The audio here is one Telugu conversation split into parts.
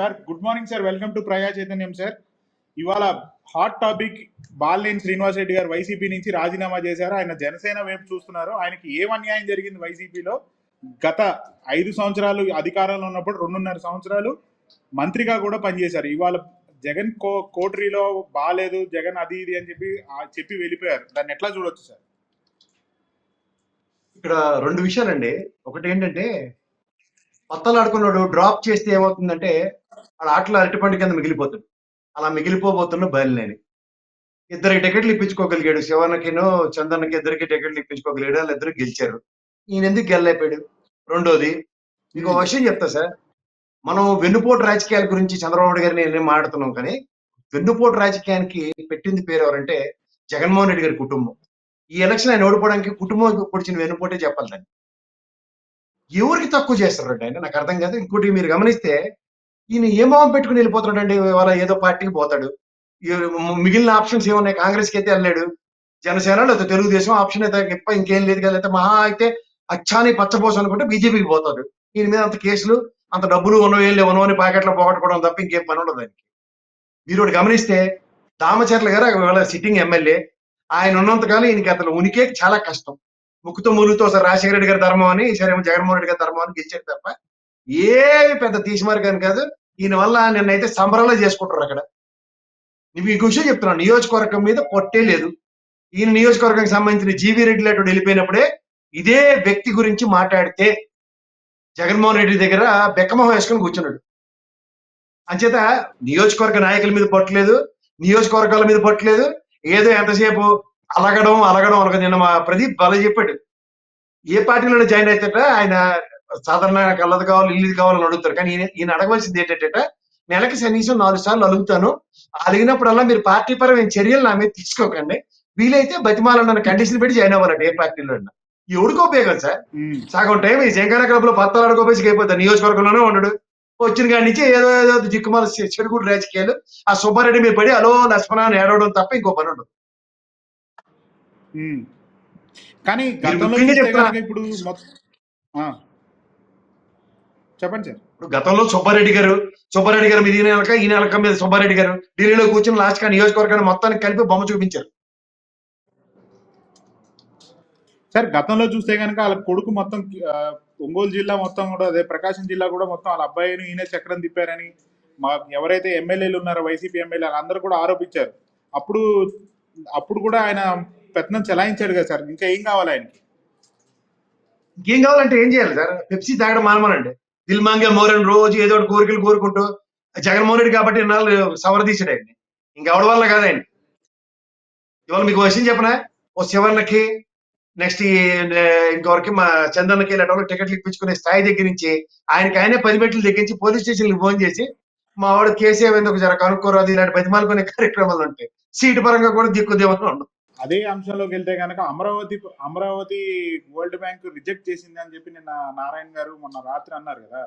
Sir good morning sir welcome to Praja Chaitanyam sir ఇవాళ hot topic Balineni Srinivas Reddy garu YCP నుంచి రాజీనామా చేశారు. ఆయన జనసేన వైపు చూస్తున్నారు. ఆయనకి ఏం అన్యాయం జరిగింది వైసీపీలో గత ఐదు సంవత్సరాలు అధికారంలో ఉన్నప్పుడు రెండున్నర సంవత్సరాలు మంత్రిగా కూడా పనిచేశారు. ఇవాళ జగన్ కో కోటరీలో బాగాలేదు జగన్ అది ఇది అని చెప్పి చెప్పి వెళ్ళిపోయారు. దాన్ని ఎట్లా చూడొచ్చు సార్ ఇక్కడ రెండు విషయాలండి. ఒకటి ఏంటంటే పత్తలు ఆడుకున్నాడు డ్రాప్ చేస్తే ఏమవుతుందంటే వాళ్ళ ఆటలో అరటిపండు కింద మిగిలిపోతాడు అలా మిగిలిపోబోతున్న బయలునేని ఇద్దరికి టికెట్లు ఇప్పించుకోగలిగాడు. శివన్నకిను చందన్నకి ఇద్దరికి టికెట్లు ఇప్పించుకోగలిగాడు. వాళ్ళు ఇద్దరు గెలిచారు. ఈయన ఎందుకు గెలలేపాడు? రెండోది ఇంకో విషయం చెప్తా సార్. మనం వెన్నుపోటు రాజకీయాల గురించి చంద్రబాబు గారిని నేను మాట్లాడుతున్నాం కానీ వెన్నుపోటు రాజకీయానికి పెట్టింది పేరు ఎవరంటే జగన్మోహన్ రెడ్డి గారి కుటుంబం. ఈ ఎలక్షన్ ఆయన ఓడిపోవడానికి కుటుంబం పొడిచిన వెన్నుపోటే చెప్పాలి దాన్ని. ఎవరికి తక్కువ చేస్తారండి ఆయన? నాకు అర్థం కాదు. ఇంకోటి మీరు గమనిస్తే ఈయన ఏ మొహం పెట్టుకుని వెళ్ళిపోతున్నాడండి? ఇవాళ ఏదో పార్టీకి పోతాడు. మిగిలిన ఆప్షన్స్ ఏమున్నాయి? కాంగ్రెస్కి అయితే వెళ్ళాడు జనసేన లేకపోతే తెలుగుదేశం ఆప్షన్ అయితే గొప్ప ఇంకేం లేదు కదా? లేకపోతే మహా అయితే అచ్చాని పచ్చపోసం అనుకుంటే బీజేపీకి పోతాడు. ఈయన మీద అంత కేసులు అంత డబ్బులు ఉన్నవి ఏం లేవు. అని ప్యాకెట్లో పోగొట్టుకోవడం తప్ప ఇంకేం పని ఉండదు దానికి. మీరు గమనిస్తే దామచర్ల గారు ఇవాళ సిట్టింగ్ ఎమ్మెల్యే ఆయన ఉన్నంతకాలం ఈయనకి అతను ఉనికే చాలా కష్టం. ముక్కుతో ములుగుతో సార్ రాజశేఖర రెడ్డి గారి ధర్మం అని సరే జగన్మోహన్ రెడ్డి గారి ధర్మం అని గెలిచారు తప్ప ఏమి పెద్ద తీసిమారు కానీ కాదు. ఈయన వల్ల నిన్నైతే సంబరాలు చేసుకుంటారు అక్కడ. నువ్వు ఈ విషయం చెప్తున్నాను నియోజకవర్గం మీద కొట్టే లేదు. ఈయన నియోజకవర్గానికి సంబంధించిన జీవీ రెడ్డి లాంటి వెళ్ళిపోయినప్పుడే ఇదే వ్యక్తి గురించి మాట్లాడితే జగన్మోహన్ రెడ్డి దగ్గర బెక్కమొహం వేసుకొని కూర్చున్నాడు. అంచేత నియోజకవర్గ నాయకుల మీద పట్టలేదు నియోజకవర్గాల మీద పట్టలేదు ఏదో ఎంతసేపు అలగడం అలగడం అలగ నిన్న మా ప్రదీప్ బల చెప్పాడు. ఏ పార్టీలోనే జాయిన్ అయితే ఆయన సాధారణ కళ్ళది కావాలి ఇల్లుది కావాలని అడుగుతారు. కానీ ఈయన అడగవలసింది ఏంటంటే నెలకి కనీసం నాలుగు సార్లు అడుగుతాను అడిగినప్పుడల్లా మీరు పార్టీ పరమైన చర్యలు నా మీద తీసుకోకండి. వీలైతే బతిమాలన్న కండిషన్ పెట్టి జాయిన్ అవ్వాలంటే ఏ పార్టీలో ఉన్నా ఎవడికో ఉపయోగం సార్. సగం టైం ఈ శంకర క్లబ్లో పత్తాలు ఆడుకోపోయి అయిపోతారు నియోజకవర్గంలోనే ఉండడు. వచ్చిన కాడి నుంచి ఏదో ఏదో జిక్కుమాల చెడుగుడు రాజకీయాలు ఆ సుబ్బారెడ్డి మీద పడి అలో లక్ష్మణ అని ఏడవడం తప్ప ఇంకో పని ఉండదు. కానీ ఇప్పుడు. చెప్పండి సార్. ఇప్పుడు గతంలో సుబ్బారెడ్డి గారు సుబ్బారెడ్డి గారు మీద ఈయన ఈయన వెనక మీద సుబ్బారెడ్డి గారు ఢిల్లీలో కూర్చుని లాస్ట్గా నియోజకవర్గాన్ని మొత్తానికి కలిపి బొమ్మ చూపించారు. సార్ గతంలో చూస్తే కనుక వాళ్ళ కొడుకు మొత్తం ఒంగోలు జిల్లా మొత్తం కూడా అదే ప్రకాశం జిల్లా కూడా మొత్తం వాళ్ళ అబ్బాయిని ఈయన చక్రం తిప్పారని మా ఎవరైతే ఎమ్మెల్యేలు ఉన్నారో వైసీపీ ఎమ్మెల్యే అందరూ కూడా ఆరోపించారు. అప్పుడు అప్పుడు కూడా ఆయన పెత్తనం చెలాయించాడు కదా సార్ ఇంకా ఏం కావాలి ఆయనకి? ఇంకేం కావాలంటే ఏం చేయాలి సార్? పెప్సీ తాగడం మానమనండి. దిల్ మాంగే మోరన్ రోజు ఏదో ఒకటి కోరికలు కోరుకుంటూ జగన్మోహన్ రెడ్డి కాబట్టి ఇన్నాళ్ళు సవరదీశాడు ఆయన్ని. ఇంకెవడి వల్ల కాదు ఆయన ఇవాళ మీకు విషయం చెప్పనా? ఓ శివన్నకి నెక్స్ట్ ఇంకొకరికి మా చందన్నకి ఇలాంటి వాళ్ళకి టికెట్లు ఇప్పించుకునే స్థాయి దగ్గర నుంచి ఆయనకి ఆయనే పది మెట్లు దగ్గరించి పోలీస్ స్టేషన్ ఫోన్ చేసి మా వాడు కేసీఆర్ ఏమైంది జర కనుక్కోరాదు? ఇలాంటి బతిమాలుకునే కార్యక్రమాలు ఉంటాయి. సీటు పరంగా కూడా దిక్కు దేవతలు ఉండవు. అదే అంశంలోకి వెళ్తే కనుక Amaravati Amaravati world bank reject చేసింది అని చెప్పి నిన్న నారాయణ గారు మొన్న రాత్రి అన్నారు కదా.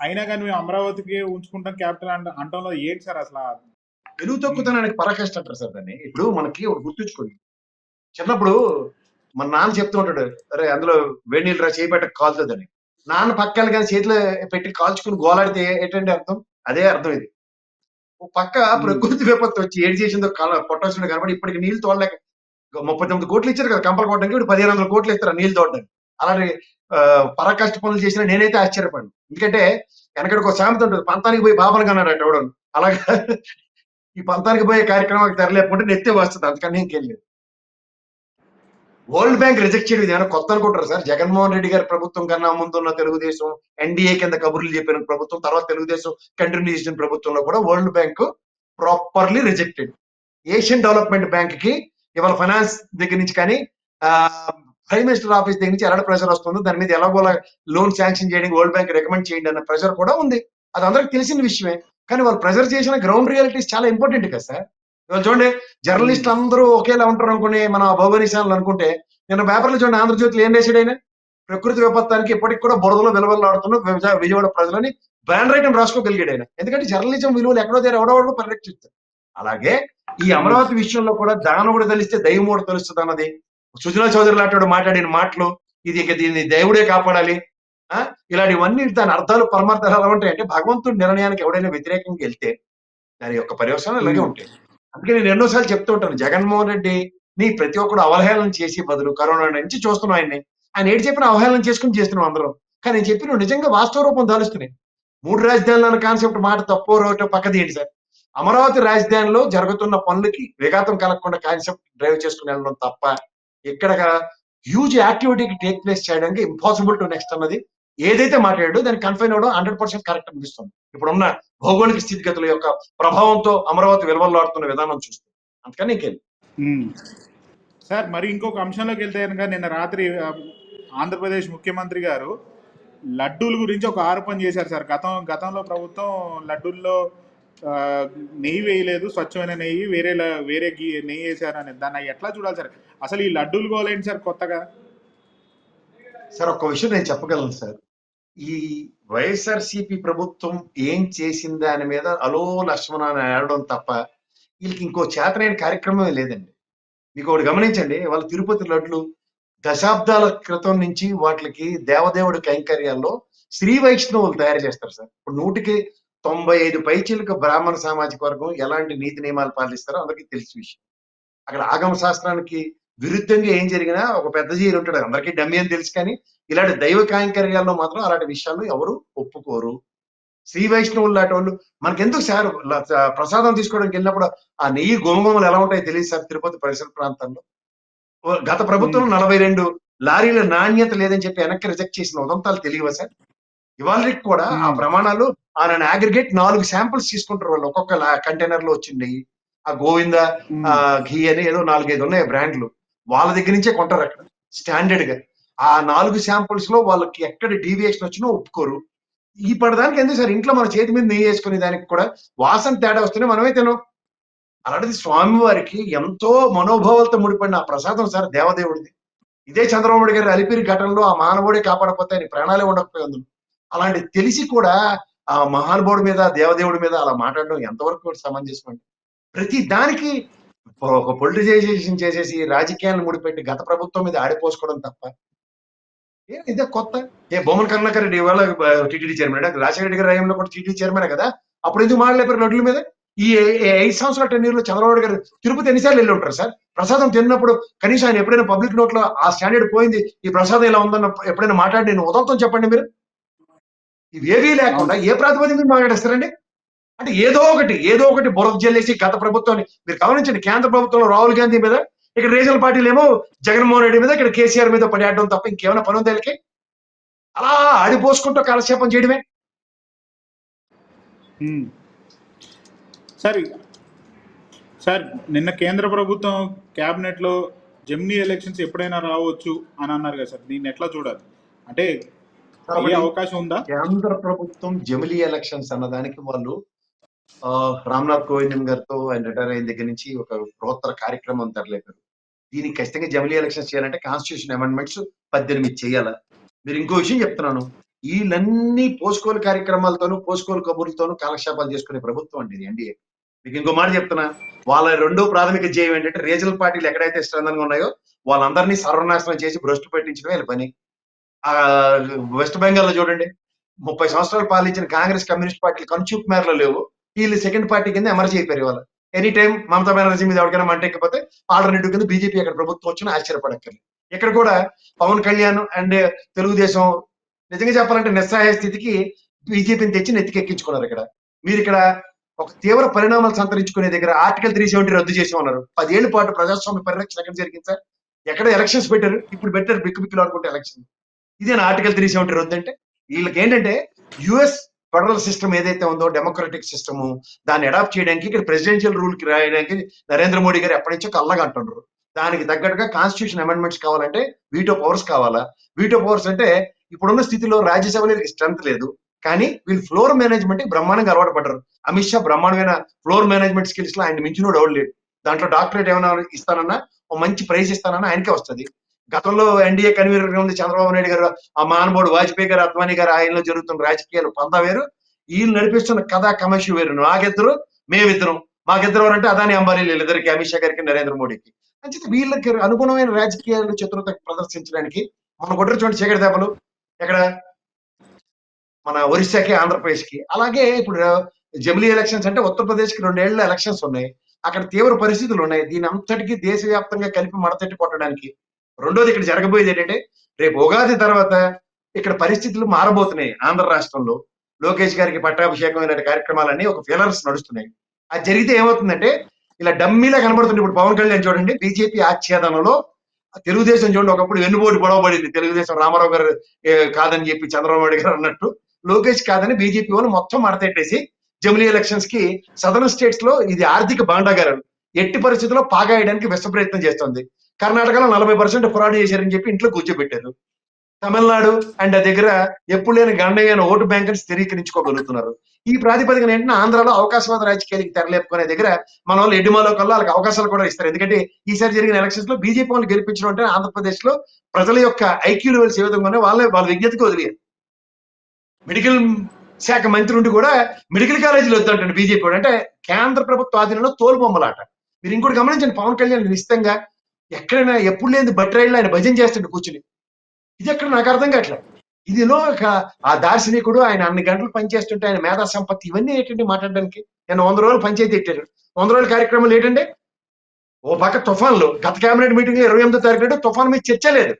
అయినా కానీ మేము అమరావతికి ఉంచుకుంటాం క్యాపిటల్ అంట అంటంలో ఏంటి సార్ అసలు ఆ- తెలుగు తక్కువతనానికి పరాకాష్ట అంటారు సార్ దాన్ని. ఇప్పుడు మనకి గుర్తుంచుకోండి. చిన్నప్పుడు మన నాన్న చెప్తూ ఉంటాడు అరే అందులో వేడి నీళ్ళు రా చేయబెట్ట కాలుతుందని నాన్న పక్కన కానీ చేతిలో పెట్టి కాల్చుకుని గోలాడితే ఏంటంటే అర్థం? అదే అర్థం ఇది. ఓ పక్క ప్రకృతి విపత్తు వచ్చి ఏడు చేసిందో పొట్టాల్సిన కనబడి ఇప్పటికి నీళ్ళు తోడలేక ముప్పై తొమ్మిది కోట్లు ఇచ్చారు కదా కంపలు కొట్టడానికి ఇప్పుడు పదిహేను వందల కోట్లు ఇస్తారు నీళ్ళు నీళ్ళు తోడడానికి. అలాంటి పరాకష్ట పరాకాష్ట పనులు చేసిన నేనైతే ఆశ్చర్యపడి ఎందుకంటే వెనకడికి ఒక సామెత ఉంటుంది పంతానికి పోయి బాబను కన్నాడు అంటే అలాగా ఈ పంతానికి పోయే కార్యక్రమానికి తెరలేకుంటే నెత్తే వస్తుంది అందుకని ఇంకేం వరల్డ్ బ్యాంక్ రిజెక్ట్ చేయడం ఏమైనా కొత్త అనుకుంటారు సార్? జగన్మోహన్ రెడ్డి గారి ప్రభుత్వం కన్నా ముందున్న తెలుగుదేశం ఎన్డీఏ కింద కబుర్లు చెప్పిన ప్రభుత్వం తర్వాత తెలుగుదేశం కంటిన్యూ చేసిన ప్రభుత్వంలో కూడా world bank properly rejected. Asian development బ్యాంక్కి ఇవాళ ఫైనాన్స్ దగ్గర నుంచి కానీ ప్రైమ్ మినిస్టర్ ఆఫీస్ దగ్గర నుంచి ఎలాంటి ప్రెషర్ వస్తుందో దాని మీద ఎలాగోలా లోన్ శాంక్షన్ చేయడానికి వరల్డ్ బ్యాంక్ రికమెండ్ చేయండి అన్న ప్రెషర్ కూడా ఉంది. అది అందరికి తెలిసిన విషయమే. కానీ వాళ్ళు ప్రెజర్ చేసిన గ్రౌండ్ రియాలిటీస్ చాలా ఇంపార్టెంట్ కదా సార్? ఇవాళ చూడండి జర్నలిస్ట్ అందరూ ఒకేలా ఉంటారు అనుకుని మన భౌగోళిశాలను అనుకుంటే నిన్న పేపర్లో చూడండి ఆంధ్రజ్యోతిలో ఏం రాశాడు ఆయన? ప్రకృతి విపత్తానికి ఇప్పటికి కూడా బురదలో విలువలాడుతున్న విజయవాడ ప్రజలని బ్యాన్ రైటం రాసుకోగలిగాడు ఆయన. ఎందుకంటే జర్నలిజం విలువలు ఎక్కడో దగ్గర ఎవడో పరిరక్షిస్తారు. అలాగే ఈ అమరావతి విషయంలో కూడా దానవుడు తెలిస్తే దైవముడు తెలుస్తుంది అన్నది. సుజనా చౌదరి లాంటి మాట్లాడిన మాటలు ఇది ఇక దీన్ని దేవుడే కాపాడాలి. ఆ? ఇలాంటివన్నీ దాని అర్థాలు పరమార్థాలు ఎలా ఉంటాయి అంటే భగవంతుడి నిర్ణయానికి ఎవడైనా వ్యతిరేకంగా వెళ్తే దాని యొక్క పర్యవసానం ఇలాగే. ఉంటాయి. అందుకే నేను ఎన్నోసార్లు చెప్తూ ఉంటాను జగన్మోహన్ రెడ్డి నీ ప్రతి ఒక్కడు అవహేళన చేసి బదులు కరోనా నుంచి చూస్తున్నాం ఆయన్ని. ఆయన ఏడు చెప్పిన అవహేళన చేసుకుని చేస్తున్నాం అందరం. కానీ నేను చెప్పిన నిజంగా వాస్తవ రూపం దాలుస్తున్నాయి. మూడు రాజధానులు అన్న కాన్సెప్ట్ మాట తప్పో రోటో పక్కది ఏంటి సార్? అమరావతి రాజధానిలో జరుగుతున్న పనులకి విఘాతం కలగకుండా కాన్సెప్ట్ డ్రైవ్ చేసుకుని వెళ్ళడం తప్ప ఇక్కడ హ్యూజ్ యాక్టివిటీకి టేక్ ప్లేస్ చేయడానికి ఇంపాసిబుల్ టు నెక్స్ట్ అన్నది ఏదైతే మాట్లాడో దాన్ని కన్ఫైన్ అవ్వడం హండ్రెడ్ పర్సెంట్ కరెక్ట్ అనిపిస్తుంది. ఇప్పుడున్న భౌగోళిక స్థితిగతుల యొక్క ప్రభావంతో అమరావతి విలువలాడుతున్న విధానం చూస్తే. అందుకని ఇంకేం. సార్ మరి ఇంకొక అంశంలోకి వెళ్తే కనుక నిన్న రాత్రి ఆంధ్రప్రదేశ్ ముఖ్యమంత్రి గారు లడ్డూల గురించి ఒక ఆరోపణ చేశారు సార్. గతం గతంలో ప్రభుత్వం లడ్డూల్లో నెయ్యి వేయలేదు స్వచ్ఛమైన నెయ్యి వేరే వేరే గీ నెయ్యి వేసారు అనేది దాన్ని ఎట్లా చూడాలి సార్? అసలు ఈ లడ్డూలు గోలేండి సార్ కొత్తగా? సార్ ఒక్క విషయం నేను చెప్పగలను సార్. ఈ వైఎస్ఆర్సిపి ప్రభుత్వం ఏం చేసింది దాని మీద అలో లక్ష్మణ అని ఆడడం తప్ప వీళ్ళకి ఇంకో చేతనైన కార్యక్రమం లేదండి. మీకు ఒకటి గమనించండి వాళ్ళ తిరుపతి లడ్లు దశాబ్దాల క్రితం నుంచి వాటికి దేవదేవుడి కైంకర్యాల్లో శ్రీ వైష్ణవులు తయారు చేస్తారు సార్. ఇప్పుడు నూటికి తొంభై ఐదు పైచీలకు బ్రాహ్మణ సామాజిక వర్గం ఎలాంటి నీతి నియమాలు పాటిస్తారో అందరికీ తెలిసి విషయం. అక్కడ ఆగమ శాస్త్రానికి విరుద్ధంగా ఏం జరిగినా ఒక పెద్ద జీరు ఉంటాడు. అందరికీ డమ్మి అని తెలుసు కానీ ఇలాంటి దైవ కాంకర్యాల్లో మాత్రం అలాంటి విషయాలు ఎవరు ఒప్పుకోరు. శ్రీ వైష్ణవులు లాంటి వాళ్ళు మనకెందుకు సార్? ప్రసాదం తీసుకోవడానికి వెళ్ళినప్పుడు ఆ నెయ్యి గోమగోమలు ఎలా ఉంటాయో తెలియదు సార్ తిరుపతి పరిసర ప్రాంతాల్లో ఓ గత ప్రభుత్వం నలభై రెండు లారీల నాణ్యత లేదని చెప్పి వెనక్కి రిజెక్ట్ చేసిన ఉదంతాలు తెలియవా సార్? ఇవాళకి కూడా ఆ. ప్రమాణాలు ఆయన అగ్రిగేట్ నాలుగు శాంపిల్స్ తీసుకుంటారు వాళ్ళు. ఒక్కొక్క కంటైనర్లో వచ్చింది. ఆ గోవింద ఘీ అని ఏదో నాలుగైదు ఉన్నాయి బ్రాండ్లు. వాళ్ళ దగ్గర నుంచే కొంటారు అక్కడ. స్టాండర్డ్గా. ఆ నాలుగు శాంపుల్స్లో వాళ్ళకి ఎక్కడ డీవియేషన్ వచ్చినా ఒప్పుకోరు. ఈ పడదానికి ఎందుకు సార్? ఇంట్లో మన చేతి మీద నెయ్యి వేసుకునే దానికి కూడా వాసన తేడా వస్తేనే మనమే తినం అలాంటిది స్వామివారికి ఎంతో మనోభావాలతో ముడిపడిన ఆ ప్రసాదం సార్ దేవదేవుడిది. ఇదే చంద్రబాబు గారి అలిపిరి ఘటనలో ఆ మానవుడే కాపాడకపోతే ఆయన ప్రాణాలే ఉండకపోయి అందులో అలాంటి తెలిసి కూడా ఆ మహానుభావుడి మీద దేవదేవుడి మీద అలా మాట్లాడడం ఎంతవరకు సమంజసం అండి ప్రతి దానికి ఒక పొలిటిజైజేషన్ చేసేసి రాజకీయాలను ముడిపెట్టి గత ప్రభుత్వం మీద ఆడిపోసుకోవడం తప్ప ఇదే కొత్త. ఏ బొమ్మల కరుణాకర్ రెడ్డి ఇవాళ టీటీడీ చైర్మన్. రాజశేఖర రెడ్డి గారి రాయంలో కూడా టీటీడీ చైర్మన్ కదా? అప్పుడు ఎందుకు మాట్లాడలేపారు నడుల మీద? ఈ ఐదు సంవత్సరాల టెన్యూర్లో చంద్రబాబు గారు తిరుపతి ఎన్నిసార్లు వెళ్ళి ఉంటారు సార్? ప్రసాదం తిన్నప్పుడు కనీసం ఆయన ఎప్పుడైనా పబ్లిక్ నోట్లో ఆ స్టాండర్డ్ పోయింది ఈ ప్రసాదం ఇలా ఉందన్న ఎప్పుడైనా మాట్లాడి నేను ఉదంతం చెప్పండి మీరు? ఇవేవీ లేకుండా ఏ ప్రాతిపదిక మీద మాట్లాడేస్తారండి? అంటే ఏదో ఒకటి ఏదో ఒకటి బురద జల్లేసి గత ప్రభుత్వాన్ని మీరు గమనించండి కేంద్ర ప్రభుత్వంలో రాహుల్ గాంధీ మీద ఇక్కడ రీజనల్ పార్టీలు ఏమో జగన్మోహన్ రెడ్డి మీద ఇక్కడ కేసీఆర్ మీద పడేయడం తప్ప ఇంకేమైనా పని ఉంది వీళ్ళకి? అలా ఆడిపోసుకుంటూ కాలక్షేపం చేయడమే. సార్ సార్ నిన్న కేంద్ర ప్రభుత్వం కేబినెట్లో జెమినీ ఎలక్షన్స్ ఎప్పుడైనా రావచ్చు అని అన్నారు కదా సార్ దీన్ని ఎట్లా చూడాలి? అంటే అవకాశం ఉందా? కేంద్ర ప్రభుత్వం జమిలీ ఎలక్షన్స్ అన్నదానికి వాళ్ళు ఆ, రామ్నాథ్ కోవింద్ గారితో ఆయన రిటైర్ అయిన దగ్గర నుంచి ఒక బృహత్తర కార్యక్రమం తరలేపారు దీనికి ఖచ్చితంగా జమిలీ ఎలక్షన్స్ చేయాలంటే కాన్స్టిట్యూషన్ అమెండ్మెంట్స్ పద్దెనిమిది చేయాల? మీరు ఇంకో విషయం చెప్తున్నాను. వీళ్ళన్నీ పోసుకోలు కార్యక్రమాలతోనూ పోసుకోలు కబుర్లతోనూ కాలక్షేపాలు చేసుకునే ప్రభుత్వం అండి ఇది ఎన్డీఏ. మీకు ఇంకో మాట చెప్తున్నా. వాళ్ళ రెండో ప్రాథమిక ధ్యేయం ఏంటంటే రీజనల్ పార్టీలు ఎక్కడైతే స్ట్రెంగ్ ఉన్నాయో వాళ్ళందరినీ సర్వనాశనం చేసి భ్రష్టు పెట్టించడం వీళ్ళ పని. వెస్ట్ బెంగాల్లో చూడండి ముప్పై సంవత్సరాలు పాలించిన కాంగ్రెస్ కమ్యూనిస్ట్ పార్టీలు కనుచూపు మేరలో లేవు. వీళ్ళు సెకండ్ పార్టీ కింద ఎమర్జీ అయిపోయారు ఇవాళ. ఎనీ టైం మమతా బెనర్జీ మీద ఎవరికైనా మంట ఎక్కిపోతే ఆల్టర్నేటివ్ కింద బీజేపీ అక్కడ ప్రభుత్వం వచ్చిన ఆశ్చర్యపడక్కర్లేదు. ఇక్కడ కూడా పవన్ కళ్యాణ్ అండ్ తెలుగుదేశం నిజంగా చెప్పాలంటే నిస్సహాయ స్థితికి బీజేపీని తెచ్చి నెత్తికెక్కించుకున్నారు ఇక్కడ. మీరు ఇక్కడ ఒక తీవ్ర పరిణామాలు సంతరించుకునే దగ్గర ఆర్టికల్ త్రీ సెవెంటీ రద్దు చేసి ఉన్నారు పదేళ్ళ పాటు ప్రజాస్వామ్య పరిరక్షణ ఎక్కడ జరిగింది సార్? ఎక్కడ ఎలక్షన్స్ పెట్టారు? ఇప్పుడు పెట్టారు బిక్కు బిక్కులు అనుకుంటే ఎలక్షన్ ఇదే ఆర్టికల్ త్రీ సెవెంటీ రద్దు వీళ్ళకి ఏంటంటే యుఎస్ ఫెడరల్ సిస్టమ్ ఏదైతే ఉందో డెమోక్రటిక్ సిస్టమ్ దాన్ని అడాప్ట్ చేయడానికి ఇక్కడ ప్రెసిడెన్షియల్ రూల్కి రాయడానికి నరేంద్ర మోడీ గారు ఎప్పటి నుంచో కళ్ళగా అంటున్నారు దానికి తగ్గట్టుగా కాన్స్టిట్యూషన్ అమెండ్మెంట్స్ కావాలంటే వీటో పవర్స్ కావాలా? వీటో పవర్స్ అంటే ఇప్పుడున్న స్థితిలో రాజ్యసభలో స్ట్రెంత్ లేదు. కానీ వీళ్ళు ఫ్లోర్ మేనేజ్మెంట్ బ్రహ్మాండంగా అలవాటు పడ్డారు. అమిత్ షా బ్రహ్మాండమైన ఫ్లోర్ మేనేజ్మెంట్ స్కిల్స్లో ఆయన మించినోడు ఎవరు లేడు. దాంట్లో డాక్టరేట్ ఏమైనా ఇస్తానన్నా ఓ మంచి ప్రైజ్ ఇస్తానన్నా ఆయనకే వస్తుంది. గతంలో ఎన్డీఏ కన్వీనర్ ఉంది చంద్రబాబు నాయుడు గారు. ఆ మహానుభావుడు వాజ్పేయి గారు అద్వానీ గారు ఆయనలో జరుగుతున్న రాజకీయాలు పందా వేరు. వీళ్ళు నడిపిస్తున్న కథా కమర్షి వేరు. నాకిద్దరు మేమిద్దరం. మాకిద్దరు అంటే అదాని అంబానీ వీళ్ళిద్దరికి అమిత్ షా గారికి నరేంద్ర మోడీకి. అంచేత వీళ్ళకి అనుగుణమైన రాజకీయాలు చతురత ప్రదర్శించడానికి మన కొట్టరు చూడండి చీకటి దెబ్బలు. ఎక్కడ? మన ఒరిస్సాకి ఆంధ్రప్రదేశ్కి. అలాగే ఇప్పుడు జమిలీ ఎలక్షన్స్ అంటే ఉత్తరప్రదేశ్కి రెండేళ్ళ ఎలక్షన్స్ ఉన్నాయి. అక్కడ తీవ్ర పరిస్థితులు ఉన్నాయి. దీని అంతటికీ దేశవ్యాప్తంగా కలిపి మడతెట్టి కొట్టడానికి రెండోది ఇక్కడ జరగబోయేది ఏంటంటే రేపు ఉగాది తర్వాత ఇక్కడ పరిస్థితులు మారబోతున్నాయి ఆంధ్ర రాష్ట్రంలో. లోకేష్ గారికి పట్టాభిషేకం ఇలాంటి కార్యక్రమాలన్నీ ఒక ఫిలర్స్ నడుస్తున్నాయి. అది జరిగితే ఏమవుతుందంటే ఇలా డమ్మీలా కనబడుతుంది. ఇప్పుడు పవన్ కళ్యాణ్ చూడండి బీజేపీ ఆచ్ఛేదనలో తెలుగుదేశం చూడండి ఒకప్పుడు వెన్నుపోటు గొడవ పడింది. తెలుగుదేశం రామారావు గారు కాదని చెప్పి చంద్రబాబు నాయుడు గారు అన్నట్టు. లోకేష్ కాదని బీజేపీ వాళ్ళు మొత్తం మడతెట్టేసి జమిలీ ఎలక్షన్స్కి సదరన్ స్టేట్స్లో ఇది ఆర్థిక బాండాగారం ఎట్టి పరిస్థితుల్లో పాగాయడానికి విశ్వ ప్రయత్నం చేస్తుంది. కర్ణాటకలో నలభై పర్సెంట్ ఫ్రాడ్ చేశారని చెప్పి ఇంట్లో కూర్చోబెట్టారు. తమిళనాడు అండ్ ఆ దగ్గర ఎప్పుడు లేని గండయ్య ఓటు బ్యాంక్ స్థిరీకరించుకోగలుగుతున్నారు. ఈ ప్రాతిపదికన ఏంటంటే ఆంధ్రాలో అవకాశవాద రాజకీయాలకి తెరలేపుకునే దగ్గర మన వాళ్ళు ఎడ్డిమాలో కల్లా వాళ్ళకి అవకాశాలు కూడా ఇస్తారు. ఎందుకంటే ఈసారి జరిగిన ఎలక్షన్స్లో బీజేపీ వాళ్ళు గెలిపించడం అంటే ఆంధ్రప్రదేశ్లో ప్రజల యొక్క ఐక్యూ లెవెల్స్ ఏ విధంగా వాళ్ళే వాళ్ళ విజ్ఞతకు వదిలేరు మెడికల్ శాఖ మంత్రి ఉండి కూడా మెడికల్ కాలేజీలు వద్దంటాడు బీజేపీ అంటే కేంద్ర ప్రభుత్వ ఆధీనంలో తోలుబొమ్మలాట. మీరు ఇంకోటి గమనించండి పవన్ కళ్యాణ్ నిశ్చితంగా ఎక్కడైనా ఎప్పుడు లేని బట్టి రైళ్ళు ఆయన భజన చేస్తుండే కూర్చుని. ఇది ఎక్కడ? నాకు అర్థం కావట్లేదు ఇదిలో ఒక ఆ దార్శనికుడు ఆయన అన్ని గంటలు పనిచేస్తుంటే ఆయన మేధా సంపత్తి ఇవన్నీ ఏంటంటే మాట్లాడడానికి? నేను వంద రోజులు పంచాయతీ ఎట్టాడు వంద రోజుల కార్యక్రమాలు ఏంటంటే ఓ పక్క తుఫాన్లు. గత కేబినెట్ మీటింగ్ ఇరవై ఎనిమిదో తారీఖు నాడు తుఫాన్ మీద చర్చ లేదు.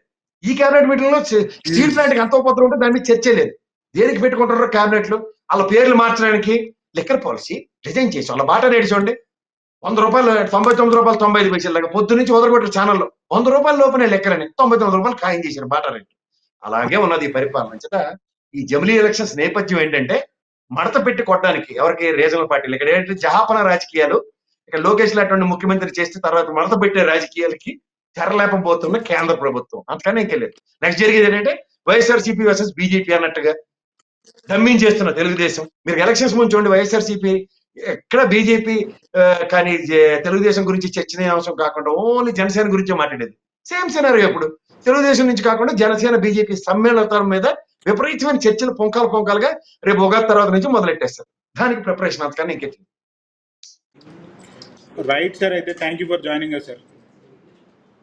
ఈ కేబినెట్ మీటింగ్లో స్టీల్ ప్లాంట్కి ఎంత ఉంటే దాని మీద చర్చ లేదు. దేనికి పెట్టుకుంటారు కేబినెట్లు వాళ్ళ పేర్లు మార్చడానికి లిక్కర్ పాలసీ డిజైన్ చేసి వాళ్ళ బాట నేర్చుకోండి వంద రూపాయలు తొంభై తొమ్మిది రూపాయలు తొంభై ఐదు పైసలు లాగా పొద్దు నుంచి వదలగొట్టారు ఛానల్లో వంద రూపాయల లోపలే లెక్కలని. తొంభై తొమ్మిది రూపాయలు ఖాయం చేశారు బాటా రేటు అలాగే ఉన్నది ఈ పరిపాలన చేత ఈ జమిలీ ఎలక్షన్స్ నేపథ్యం ఏంటంటే మడత పెట్టి కొట్టడానికి ఎవరికి రీజనల్ పార్టీలు ఇక్కడ ఏంటంటే జహాపన రాజకీయాలు. ఇక్కడ లోకేష్ లాంటి ముఖ్యమంత్రి చేస్తే తర్వాత మడత పెట్టే రాజకీయాలకి తెరలేపబోతున్న కేంద్ర ప్రభుత్వం. అంతకనే ఇంకెళ్ళలేదు నెక్స్ట్ జరిగేది ఏంటంటే వైఎస్ఆర్సీపీ వర్సెస్ బీజేపీ అన్నట్టుగా డమ్మింగ్ చేస్తున్న తెలుగుదేశం. మీరు ఎలక్షన్స్ ముందు చూడండి వైఎస్ఆర్సీపీ ఎక్కడ బీజేపీ కానీ తెలుగుదేశం గురించి చర్చనీయాంశం కాకుండా ఓన్లీ జనసేన గురించి మాట్లాడేది. సేమ్ సినారియో ఇప్పుడు. తెలుగుదేశం నుంచి కాకుండా జనసేన బీజేపీ సమ్మేళనతరం మీద విపరీతమైన చర్చలు పొంకాలు పొంకాలుగా రేపు ఉగాది తర్వాత నుంచి మొదలెట్టేస్తారు. దానికి ప్రిపరేషన్ అంతకన్నా ఇంకెట్లేదు రైట్ సార్ అయితే thank you for joining sir